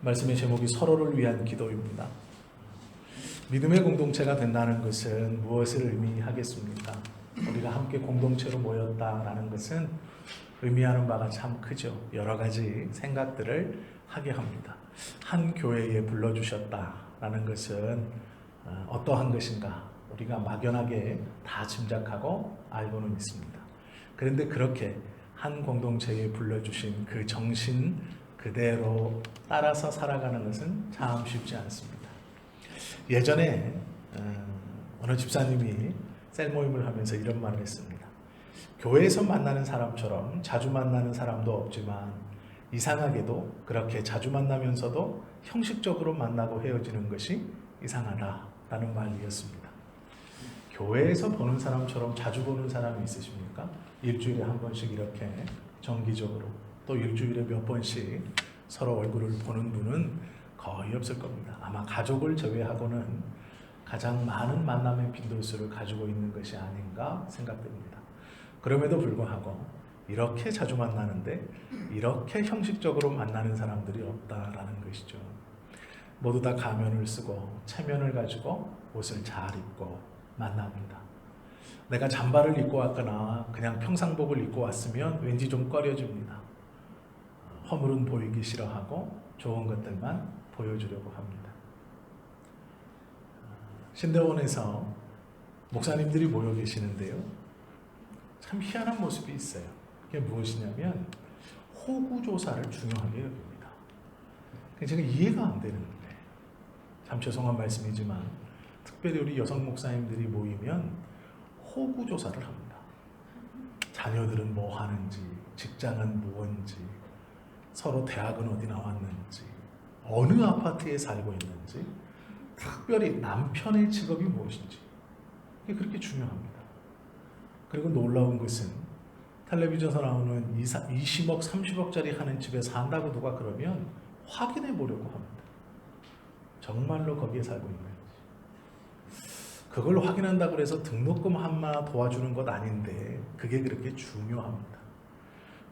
말씀의 제목이 서로를 위한 기도입니다. 믿음의 공동체가 된다는 것은 무엇을 의미하겠습니까? 우리가 함께 공동체로 모였다라는 것은 의미하는 바가 참 크죠. 여러 가지 생각들을 하게 합니다. 한 교회에 불러주셨다라는 것은 어, 어떠한 것인가 우리가 막연하게 다 짐작하고 알고는 있습니다. 그런데 그렇게 한 공동체에 불러주신 그 정신 그대로 따라서 살아가는 것은 참 쉽지 않습니다. 예전에 어, 어느 집사님이 셀 모임을 하면서 이런 말을 했습니다. 교회에서 만나는 사람처럼 자주 만나는 사람도 없지만 이상하게도 그렇게 자주 만나면서도 형식적으로 만나고 헤어지는 것이 이상하다라는 말이었습니다. 교회에서 보는 사람처럼 자주 보는 사람이 있으십니까? 일주일에 한 번씩 이렇게 정기적으로 또 일주일에 몇 번씩 서로 얼굴을 보는 분은 거의 없을 겁니다. 아마 가족을 제외하고는 가장 많은 만남의 빈도수를 가지고 있는 것이 아닌가 생각됩니다. 그럼에도 불구하고 이렇게 자주 만나는데 이렇게 형식적으로 만나는 사람들이 없다라는 것이죠. 모두 다 가면을 쓰고 체면을 가지고 옷을 잘 입고 만납니다. 내가 잠바를 입고 왔거나 그냥 평상복을 입고 왔으면 왠지 좀 꺼려집니다. 허물은 보이기 싫어하고 좋은 것들만 보여주려고 합니다. 신대원에서 목사님들이 모여 계시는데요. 참 희한한 모습이 있어요. 그게 무엇이냐면 호구 조사를 중요하게 여깁니다. 제가 이해가 안 되는데 참 죄송한 말씀이지만 특별히 우리 여성 목사님들이 모이면 호구 조사를 합니다. 자녀들은 뭐 하는지, 직장은 무언지, 서로 대학은 어디 나왔는지, 어느 아파트에 살고 있는지, 특별히 남편의 직업이 무엇인지 이게 그렇게 중요합니다. 그리고 놀라운 것은 텔레비전에서 나오는 20억, 30억짜리 하는 집에 산다고 누가 그러면 확인해 보려고 합니다. 정말로 거기에 살고 있는지. 그걸 확인한다고 해서 등록금 한마 도와주는 것 아닌데 그게 그렇게 중요합니다.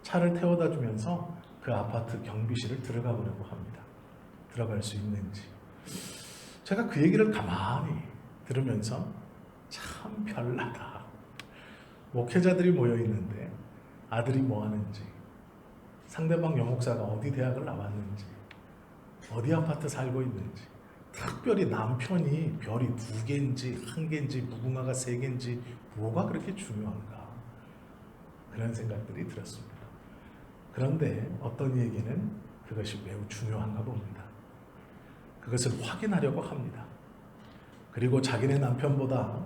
차를 태워다 주면서 그 아파트 경비실을 들어가 보려고 합니다. 들어갈 수 있는지. 제가 그 얘기를 가만히 들으면서 참 별나다. 목회자들이 모여 있는데 아들이 뭐 하는지, 상대방 영목사가 어디 대학을 나왔는지, 어디 아파트 살고 있는지, 특별히 남편이 별이 두 개인지 한 개인지 무궁화가 세 개인지 뭐가 그렇게 중요한가 그런 생각들이 들었습니다. 그런데 어떤 얘기는 그것이 매우 중요한가 봅니다. 그것을 확인하려고 합니다. 그리고 자기네 남편보다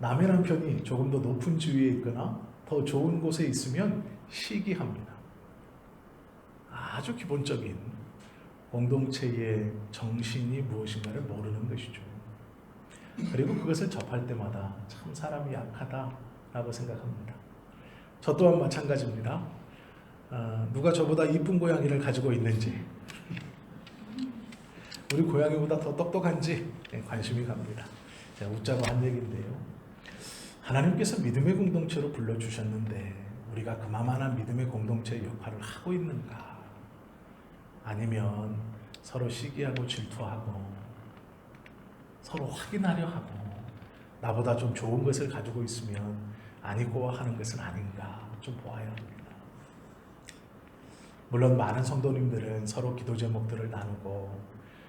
남의 남편이 조금 더 높은 지위에 있거나 더 좋은 곳에 있으면 시기합니다. 아주 기본적인 공동체의 정신이 무엇인가를 모르는 것이죠. 그리고 그것을 접할 때마다 참 사람이 약하다라고 생각합니다. 저 또한 마찬가지입니다. 아, 누가 저보다 이쁜 고양이를 가지고 있는지, 우리 고양이보다 더 똑똑한지 네, 관심이 갑니다. 제가 웃자고 한 얘기인데요. 하나님께서 믿음의 공동체로 불러주셨는데 우리가 그만한 믿음의 공동체의 역할을 하고 있는가? 아니면 서로 시기하고 질투하고 서로 확인하려 하고 나보다 좀 좋은 것을 가지고 있으면 아니고 하는 것은 아닌가 좀 보아야 합니다. 물론 많은 성도님들은 서로 기도 제목들을 나누고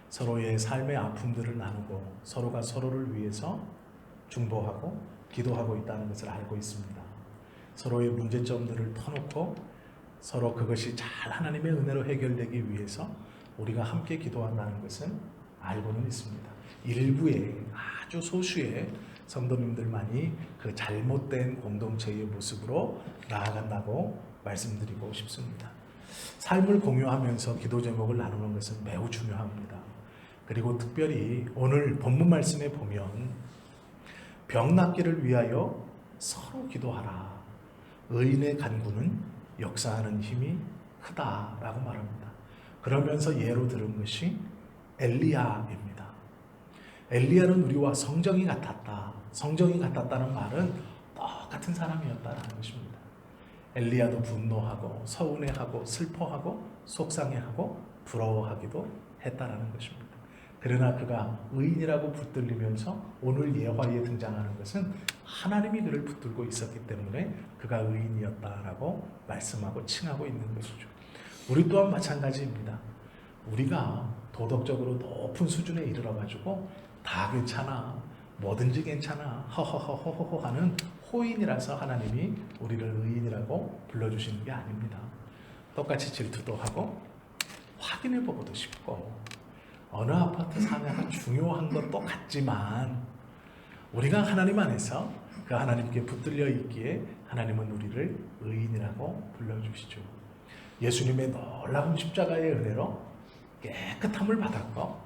서로의 삶의 아픔들을 나누고 서로가 서로를 위해서 중보하고 기도하고 있다는 것을 알고 있습니다. 서로의 문제점들을 터놓고 서로 그것이 잘 하나님의 은혜로 해결되기 위해서 우리가 함께 기도한다는 것은 알고는 있습니다. 일부의 아주 소수의 성도님들만이 그 잘못된 공동체의 모습으로 나아간다고 말씀드리고 싶습니다. 삶을 공유하면서 기도 제목을 나누는 것은 매우 중요합니다. 그리고 특별히 오늘 본문 말씀에 보면 병 낫기를 위하여 서로 기도하라. 의인의 간구는 역사하는 힘이 크다라고 말합니다. 그러면서 예로 들은 것이 엘리야입니다. 엘리야는 우리와 성정이 같았다. 성정이 같았다는 말은 똑같은 사람이었다라는 것입니다. 엘리야도 분노하고 서운해하고 슬퍼하고 속상해하고 부러워하기도 했다라는 것입니다. 그러나 그가 의인이라고 붙들리면서 오늘 예화에 등장하는 것은 하나님이 그를 붙들고 있었기 때문에 그가 의인이었다라고 말씀하고 칭하고 있는 것이죠. 우리 또한 마찬가지입니다. 우리가 도덕적으로 높은 수준에 이르러 가지고 다 괜찮아. 뭐든지 괜찮아. 허허허허허 하는 호인이라서 하나님이 우리를 의인이라고 불러주시는 게 아닙니다. 똑같이 질투도 하고 확인해 보고도 싶고 어느 아파트 사냐가 중요한 것도 같지만 우리가 하나님 안에서 그 하나님께 붙들려 있기에 하나님은 우리를 의인이라고 불러주시죠. 예수님의 놀라운 십자가의 은혜로 깨끗함을 받았고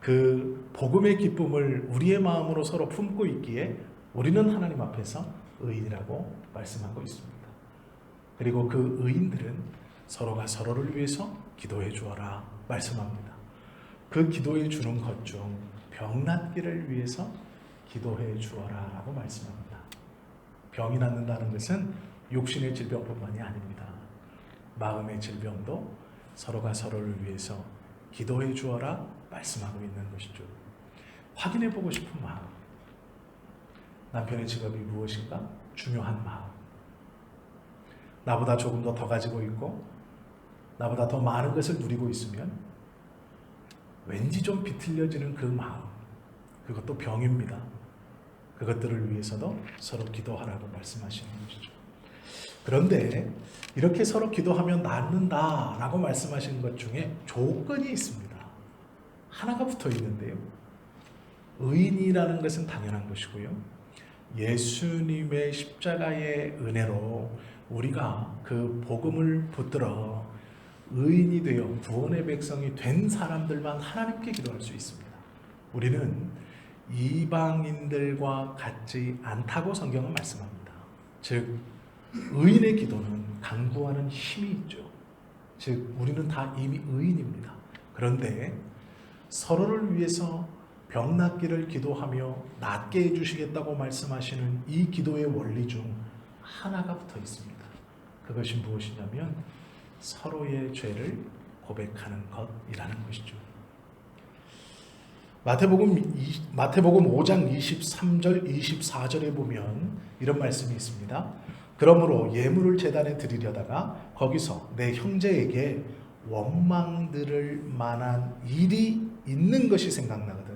그 복음의 기쁨을 우리의 마음으로 서로 품고 있기에 우리는 하나님 앞에서 의인이라고 말씀하고 있습니다. 그리고 그 의인들은 서로가 서로를 위해서 기도해 주어라 말씀합니다. 그 기도해 주는 것 중 병낫기를 위해서 기도해 주어라라고 말씀합니다. 병이 낫는다는 것은 육신의 질병뿐만이 아닙니다. 마음의 질병도 서로가 서로를 위해서 기도해 주어라 말씀하고 있는 것이죠. 확인해 보고 싶은 마음. 남편의 직업이 무엇인가? 중요한 마음. 나보다 조금 더 더 가지고 있고, 나보다 더 많은 것을 누리고 있으면, 왠지 좀 비틀려지는 그 마음. 그것도 병입니다. 그것들을 위해서도 서로 기도하라고 말씀하시는 것이죠. 그런데 이렇게 서로 기도하면 낫는다라고 말씀하시는 것 중에 조건이 있습니다. 하나가 붙어 있는데요. 의인이라는 것은 당연한 것이고요. 예수님의 십자가의 은혜로 우리가 그 복음을 붙들어 의인이 되어 구원의 백성이 된 사람들만 하나님께 기도할 수 있습니다. 우리는 이방인들과 같지 않다고 성경은 말씀합니다. 즉 의인의 기도는 강구하는 힘이 있죠. 즉 우리는 다 이미 의인입니다. 그런데 서로를 위해서 병 낫기를 기도하며 낫게 해주시겠다고 말씀하시는 이 기도의 원리 중 하나가 붙어 있습니다. 그것이 무엇이냐면 서로의 죄를 고백하는 것이라는 것이죠. 마태복음 이- 마태복음 5장 23절 24절에 보면 이런 말씀이 있습니다. 그러므로 예물을 제단에 드리려다가 거기서 내 형제에게 원망들을 만한 일이 있는 것이 생각나거든.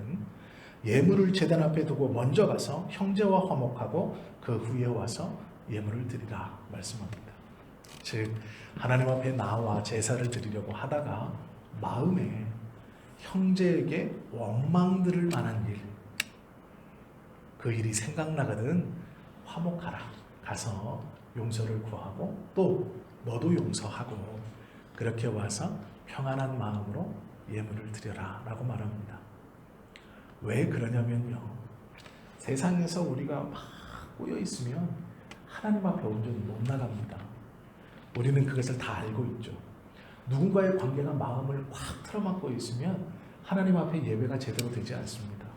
예물을 제단 앞에 두고 먼저 가서 형제와 화목하고 그 후에 와서 예물을 드리라 말씀합니다. 즉 하나님 앞에 나와 제사를 드리려고 하다가 마음에 형제에게 원망 들을 만한 일, 그 일이 생각나거든 화목하라. 가서 용서를 구하고 또 너도 용서하고 그렇게 와서 평안한 마음으로 예물을 드려라 라고 말합니다. 왜 그러냐면요. 세상에서 우리가 막 꼬여 있으면 하나님 앞에 온전히 못 나갑니다. 우리는 그것을 다 알고 있죠. 누군가의 관계가 마음을 확 틀어막고 있으면 하나님 앞에 예배가 제대로 되지 않습니다.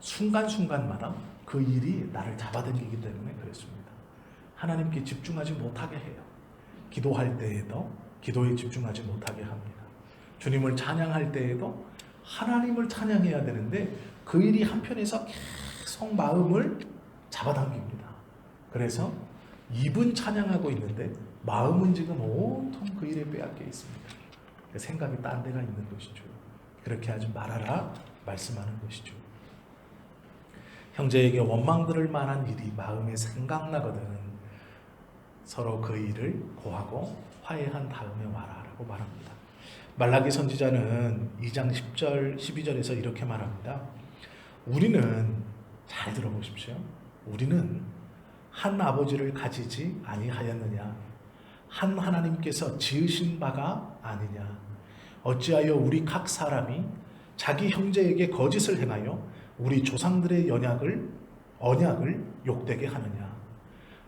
순간순간마다 그 일이 나를 잡아당기기 때문에 그렇습니다. 하나님께 집중하지 못하게 해요. 기도할 때에도 기도에 집중하지 못하게 합니다. 주님을 찬양할 때에도 하나님을 찬양해야 되는데 그 일이 한편에서 계속 마음을 잡아당깁니다. 그래서 입은 찬양하고 있는데 마음은 지금 온통 그 일에 빼앗겨 있습니다. 생각이 딴 데가 있는 것이죠. 그렇게 하지 말아라 말씀하는 것이죠. 형제에게 원망 들을 만한 일이 마음에 생각나거든 서로 그 일을 고하고 화해한 다음에 와라라고 말합니다. 말라기 선지자는 2장 10절 12절에서 이렇게 말합니다. 우리는 잘 들어보십시오. 우리는 한 아버지를 가지지 아니하였느냐 한 하나님께서 지으신 바가 아니냐 어찌하여 우리 각 사람이 자기 형제에게 거짓을 행하여 우리 조상들의 연약을 언약을 욕되게 하느냐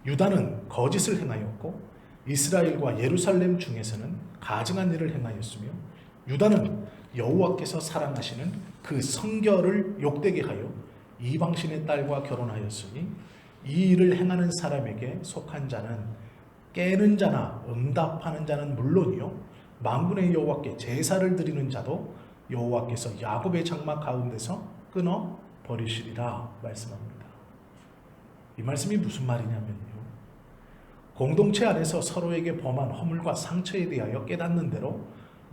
유다는 거짓을 행하였고 이스라엘과 예루살렘 중에서는 가증한 일을 행하였으며 유다는 여호와께서 사랑하시는 그 성결을 욕되게 하여 이방신의 딸과 결혼하였으니 이 일을 행하는 사람에게 속한 자는 깨는 자나 응답하는 자는 물론이요 만군의 여호와께 제사를 드리는 자도 여호와께서 야곱의 장막 가운데서 끊어 버리시리라 말씀합니다. 이 말씀이 무슨 말이냐면요. 공동체 안에서 서로에게 범한 허물과 상처에 대하여 깨닫는 대로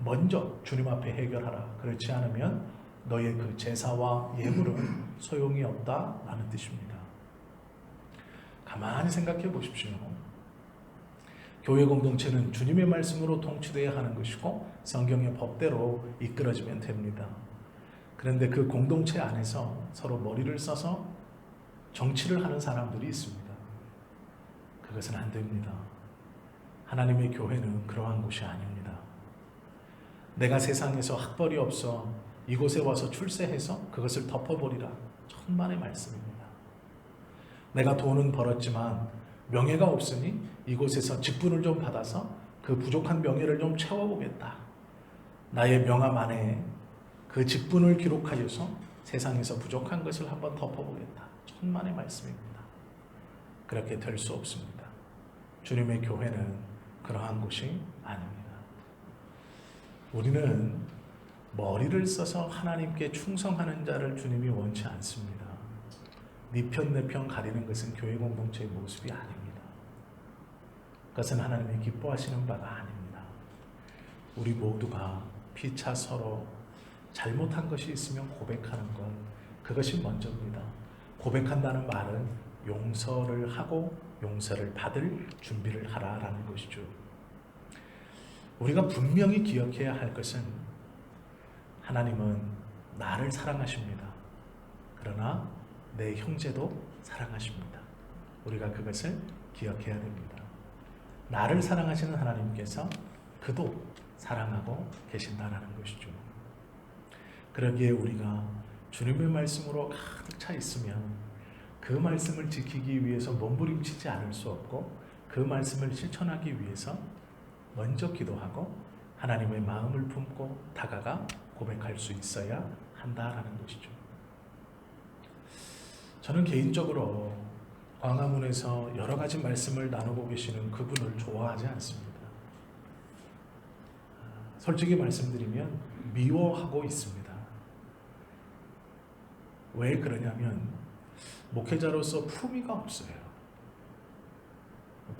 먼저 주님 앞에 해결하라. 그렇지 않으면 너의 그 제사와 예물은 소용이 없다라는 뜻입니다. 가만히 생각해 보십시오. 교회 공동체는 주님의 말씀으로 통치되어야 하는 것이고 성경의 법대로 이끌어지면 됩니다. 그런데 그 공동체 안에서 서로 머리를 써서 정치를 하는 사람들이 있습니다. 그것은 안 됩니다. 하나님의 교회는 그러한 곳이 아닙니다. 내가 세상에서 학벌이 없어 이곳에 와서 출세해서 그것을 덮어버리라. 천만의 말씀입니다. 내가 돈은 벌었지만 명예가 없으니 이곳에서 직분을 좀 받아서 그 부족한 명예를 좀 채워보겠다. 나의 명함 안에 그 직분을 기록하여서 세상에서 부족한 것을 한번 덮어보겠다. 천만의 말씀입니다. 그렇게 될 수 없습니다. 주님의 교회는 그러한 곳이 아닙니다. 우리는 머리를 써서 하나님께 충성하는 자를 주님이 원치 않습니다. 네편 내 편 가리는 것은 교회 공동체의 모습이 아닙니다. 그것은 하나님이 기뻐하시는 바가 아닙니다. 우리 모두가 피차 서로 잘못한 것이 있으면 고백하는 것 그것이 먼저입니다. 고백한다는 말은 용서를 하고 용서를 받을 준비를 하라라는 것이죠. 우리가 분명히 기억해야 할 것은 하나님은 나를 사랑하십니다. 그러나 내 형제도 사랑하십니다. 우리가 그것을 기억해야 됩니다. 나를 사랑하시는 하나님께서 그도 사랑하고 계신다라는 것이죠. 그러기에 우리가 주님의 말씀으로 가득 차 있으면 그 말씀을 지키기 위해서 몸부림치지 않을 수 없고 그 말씀을 실천하기 위해서 먼저 기도하고 하나님의 마음을 품고 다가가 고백할 수 있어야 한다라는 것이죠. 저는 개인적으로 광화문에서 여러 가지 말씀을 나누고 계시는 그분을 좋아하지 않습니다. 솔직히 말씀드리면 미워하고 있습니다. 왜 그러냐면 목회자로서 품위가 없어요.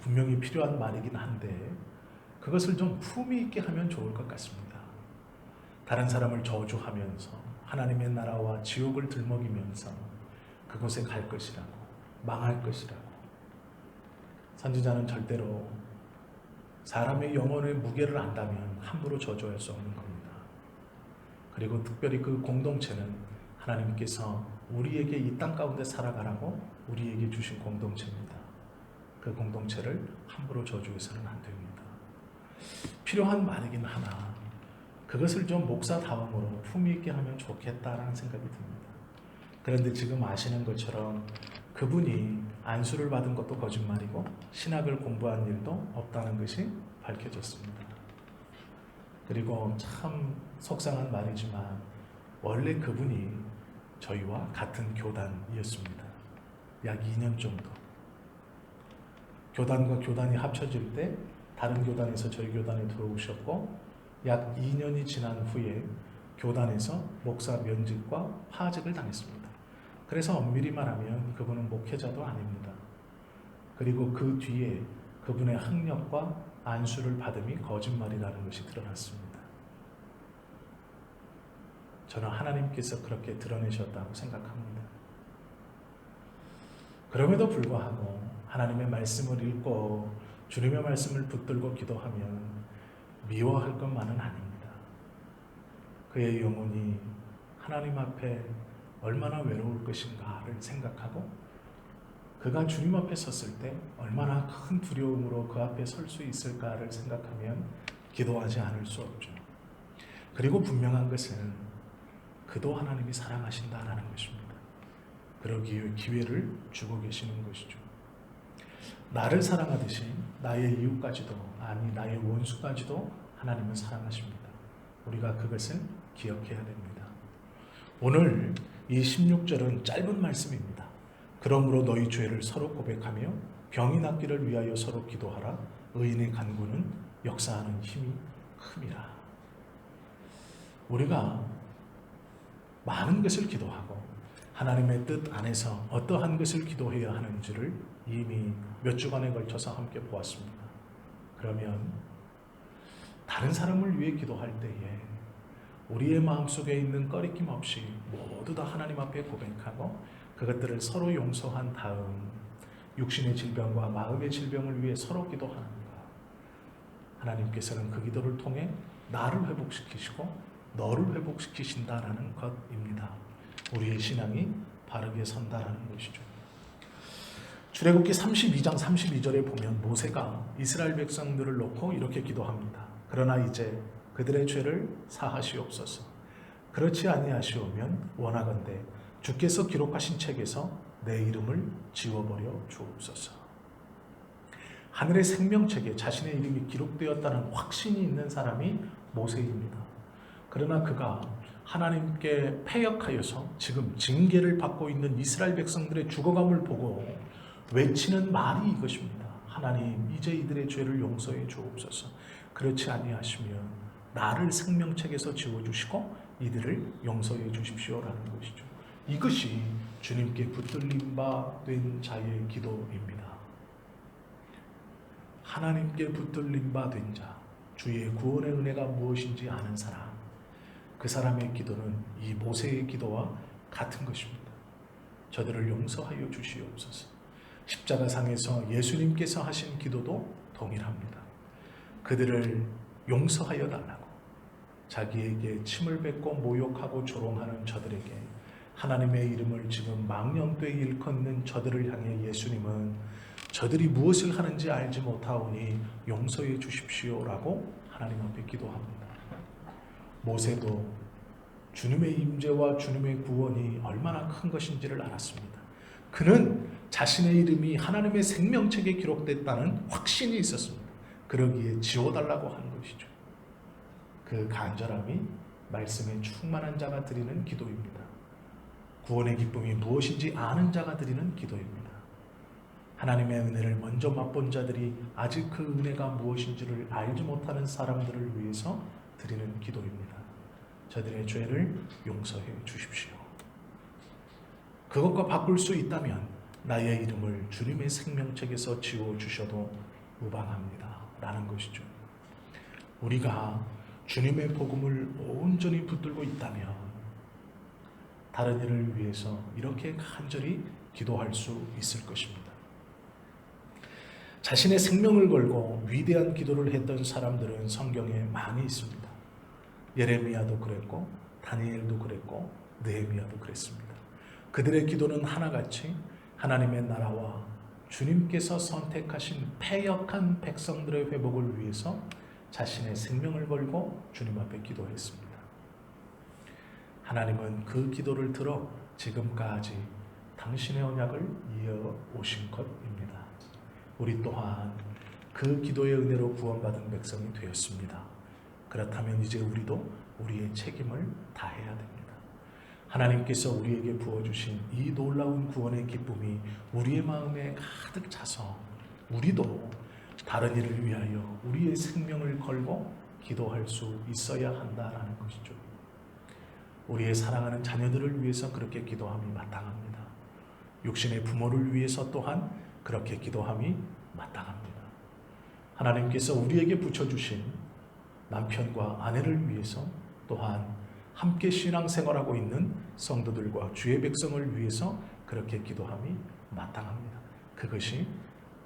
분명히 필요한 말이긴 한데 그것을 좀 품위 있게 하면 좋을 것 같습니다. 다른 사람을 저주하면서 하나님의 나라와 지옥을 들먹이면서 그곳에 갈 것이라고 망할 것이라고 선지자는 절대로 사람의 영혼의 무게를 안다면 함부로 저주할 수 없는 겁니다. 그리고 특별히 그 공동체는 하나님께서 우리에게 이 땅 가운데 살아가라고 우리에게 주신 공동체입니다. 그 공동체를 함부로 저주해서는 안 됩니다. 필요한 말이긴 하나 그것을 좀 목사다움으로 품위 있게 하면 좋겠다라는 생각이 듭니다. 그런데 지금 아시는 것처럼 그분이 안수를 받은 것도 거짓말이고 신학을 공부한 일도 없다는 것이 밝혀졌습니다. 그리고 참 속상한 말이지만 원래 그분이 저희와 같은 교단이었습니다. 약 2년 정도. 교단과 교단이 합쳐질 때 다른 교단에서 저희 교단에 들어오셨고 약 2년이 지난 후에 교단에서 목사 면직과 파직을 당했습니다. 그래서 엄밀히 말하면 그분은 목회자도 아닙니다. 그리고 그 뒤에 그분의 학력과 안수를 받음이 거짓말이라는 것이 드러났습니다. 저는 하나님께서 그렇게 드러내셨다고 생각합니다. 그럼에도 불구하고 하나님의 말씀을 읽고 주님의 말씀을 붙들고 기도하면 미워할 것만은 아닙니다. 그의 영혼이 하나님 앞에 얼마나 외로울 것인가를 생각하고 그가 주님 앞에 섰을 때 얼마나 큰 두려움으로 그 앞에 설 수 있을까를 생각하면 기도하지 않을 수 없죠. 그리고 분명한 것은 그도 하나님이 사랑하신다라는 것입니다. 그러기 기회를 주고 계시는 것이죠. 나를 사랑하듯이 나의 이웃까지도 아니 나의 원수까지도 하나님은 사랑하십니다. 우리가 그것을 기억해야 됩니다. 오늘 이 16절은 짧은 말씀입니다. 그러므로 너희 죄를 서로 고백하며 병이 낫기를 위하여 서로 기도하라. 의인의 간구는 역사하는 힘이 큼이라. 우리가 많은 것을 기도하고 하나님의 뜻 안에서 어떠한 것을 기도해야 하는지를 이미 몇 주간에 걸쳐서 함께 보았습니다. 그러면 다른 사람을 위해 기도할 때에 우리의 마음속에 있는 꺼리낌 없이 모두 다 하나님 앞에 고백하고 그것들을 서로 용서한 다음 육신의 질병과 마음의 질병을 위해 서로 기도하는가. 하나님께서는 그 기도를 통해 나를 회복시키시고 너를 회복시키신다라는 것입니다. 우리의 신앙이 바르게 선다라는 것이죠. 출애굽기 32장 32절에 보면 모세가 이스라엘 백성들을 놓고 이렇게 기도합니다. 그러나 이제 그들의 죄를 사하시옵소서. 그렇지 아니하시오면 원하건대 주께서 기록하신 책에서 내 이름을 지워버려 주옵소서. 하늘의 생명책에 자신의 이름이 기록되었다는 확신이 있는 사람이 모세입니다. 그러나 그가 하나님께 패역하여서 지금 징계를 받고 있는 이스라엘 백성들의 죽어감을 보고 외치는 말이 이것입니다. 하나님, 이제 이들의 죄를 용서해 주옵소서. 그렇지 아니하시면 나를 생명책에서 지워주시고 이들을 용서해 주십시오라는 것이죠. 이것이 주님께 붙들림 바된 자의 기도입니다. 하나님께 붙들림 바된 자, 주의 구원의 은혜가 무엇인지 아는 사람, 그 사람의 기도는 이 모세의 기도와 같은 것입니다. 저들을 용서하여 주시옵소서. 십자가상에서 예수님께서 하신 기도도 동일합니다. 그들을 용서하여 달라고 자기에게 침을 뱉고 모욕하고 조롱하는 저들에게 하나님의 이름을 지금 망령되이 일컫는 저들을 향해 예수님은 저들이 무엇을 하는지 알지 못하오니 용서해 주십시오라고 하나님 앞에 기도합니다. 모세도 주님의 임재와 주님의 구원이 얼마나 큰 것인지를 알았습니다. 그는 자신의 이름이 하나님의 생명책에 기록됐다는 확신이 있었습니다. 그러기에 지워달라고 하는 것이죠. 그 간절함이 말씀에 충만한 자가 드리는 기도입니다. 구원의 기쁨이 무엇인지 아는 자가 드리는 기도입니다. 하나님의 은혜를 먼저 맛본 자들이 아직 그 은혜가 무엇인지를 알지 못하는 사람들을 위해서 드리는 기도입니다. 저들의 죄를 용서해 주십시오. 그것과 바꿀 수 있다면 나의 이름을 주님의 생명책에서 지워 주셔도 무방합니다. 라는 것이죠. 우리가 주님의 복음을 온전히 붙들고 있다면 다른 일을 위해서 이렇게 간절히 기도할 수 있을 것입니다. 자신의 생명을 걸고 위대한 기도를 했던 사람들은 성경에 많이 있습니다. 예레미야도 그랬고 다니엘도 그랬고 느헤미야도 그랬습니다. 그들의 기도는 하나같이 하나님의 나라와 주님께서 선택하신 패역한 백성들의 회복을 위해서 자신의 생명을 걸고 주님 앞에 기도했습니다. 하나님은 그 기도를 들어 지금까지 당신의 언약을 이어 오신 것입니다. 우리 또한 그 기도의 은혜로 구원받은 백성이 되었습니다. 그렇다면 이제 우리도 우리의 책임을 다해야 됩니다. 하나님께서 우리에게 부어주신 이 놀라운 구원의 기쁨이 우리의 마음에 가득 차서 우리도 다른 일을 위하여 우리의 생명을 걸고 기도할 수 있어야 한다라는 것이죠. 우리의 사랑하는 자녀들을 위해서 그렇게 기도함이 마땅합니다. 육신의 부모를 위해서 또한 그렇게 기도함이 마땅합니다. 하나님께서 우리에게 붙여주신 남편과 아내를 위해서 또한 함께 신앙생활하고 있는 성도들과 주의 백성을 위해서 그렇게 기도함이 마땅합니다. 그것이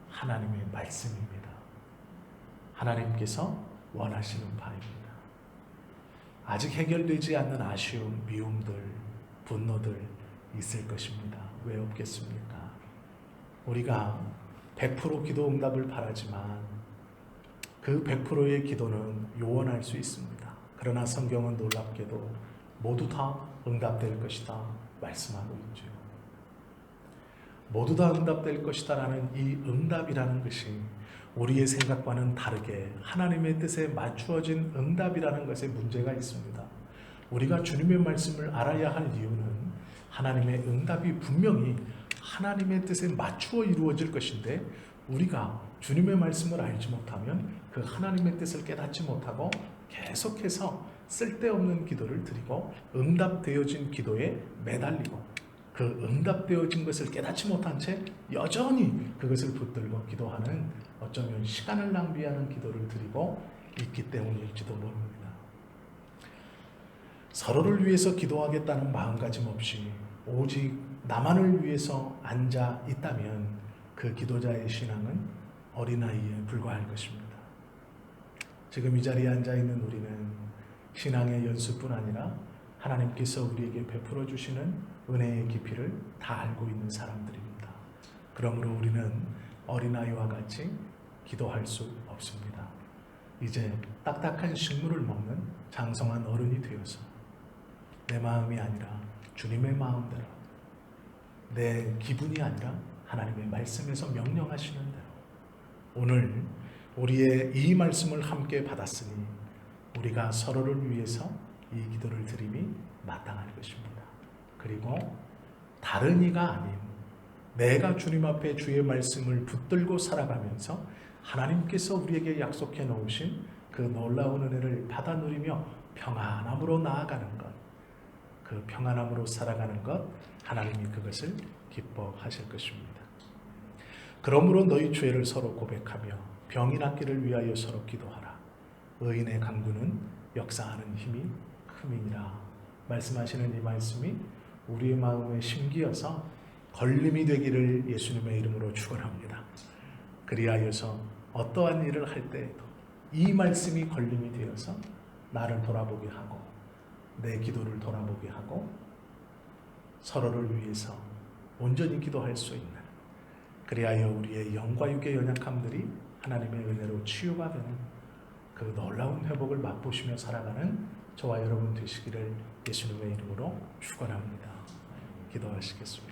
하나님의 말씀입니다. 하나님께서 원하시는 바입니다. 아직 해결되지 않는 아쉬움, 미움들, 분노들 있을 것입니다. 왜 없겠습니까? 우리가 100% 기도 응답을 바라지만 그 100%의 기도는 요원할 수 있습니다. 그러나 성경은 놀랍게도 모두 다 응답될 것이다 말씀하고 있죠. 모두 다 응답될 것이다라는 이 응답이라는 것이 우리의 생각과는 다르게 하나님의 뜻에 맞추어진 응답이라는 것에 문제가 있습니다. 우리가 주님의 말씀을 알아야 할 이유는 하나님의 응답이 분명히 하나님의 뜻에 맞추어 이루어질 것인데 우리가 주님의 말씀을 알지 못하면 그 하나님의 뜻을 깨닫지 못하고 계속해서 쓸데없는 기도를 드리고 응답되어진 기도에 매달리고 그 응답되어진 것을 깨닫지 못한 채 여전히 그것을 붙들고 기도하는 어쩌면 시간을 낭비하는 기도를 드리고 있기 때문일지도 모릅니다. 서로를 위해서 기도하겠다는 마음가짐 없이 오직 나만을 위해서 앉아 있다면 그 기도자의 신앙은 어린아이에 불과할 것입니다. 지금 이 자리에 앉아 있는 우리는 신앙의 연습뿐 아니라 하나님께서 우리에게 베풀어 주시는 은혜의 깊이를 다 알고 있는 사람들입니다. 그러므로 우리는 어린아이와 같이 기도할 수 없습니다. 이제 딱딱한 식물을 먹는 장성한 어른이 되어서 내 마음이 아니라 주님의 마음대로 내 기분이 아니라 하나님의 말씀에서 명령하시는 대로 오늘 우리의 이 말씀을 함께 받았으니 우리가 서로를 위해서 이 기도를 드림이 마땅할 것입니다. 그리고 다른 이가 아닌 내가 주님 앞에 주의 말씀을 붙들고 살아가면서 하나님께서 우리에게 약속해 놓으신 그 놀라운 은혜를 받아 누리며 평안함으로 나아가는 것, 그 평안함으로 살아가는 것, 하나님이 그것을 기뻐하실 것입니다. 그러므로 너희 죄를 서로 고백하며 병이 낫기를 위하여 서로 기도하라. 의인의 강구는 역사하는 힘이 큼이니라. 말씀하시는 이 말씀이 우리의 마음에 심기어서 걸림이 되기를 예수님의 이름으로 축원합니다. 그리하여서 어떠한 일을 할 때에도 이 말씀이 걸림이 되어서 나를 돌아보게 하고 내 기도를 돌아보게 하고 서로를 위해서 온전히 기도할 수 있는 그리하여 우리의 영과 육의 연약함들이 하나님의 은혜로 되는 그 놀라운 회복을 맛보시며 살아가는 저와 여러분 되시기를 예수님의 이름으로 축원합니다. 기도하시겠습니다.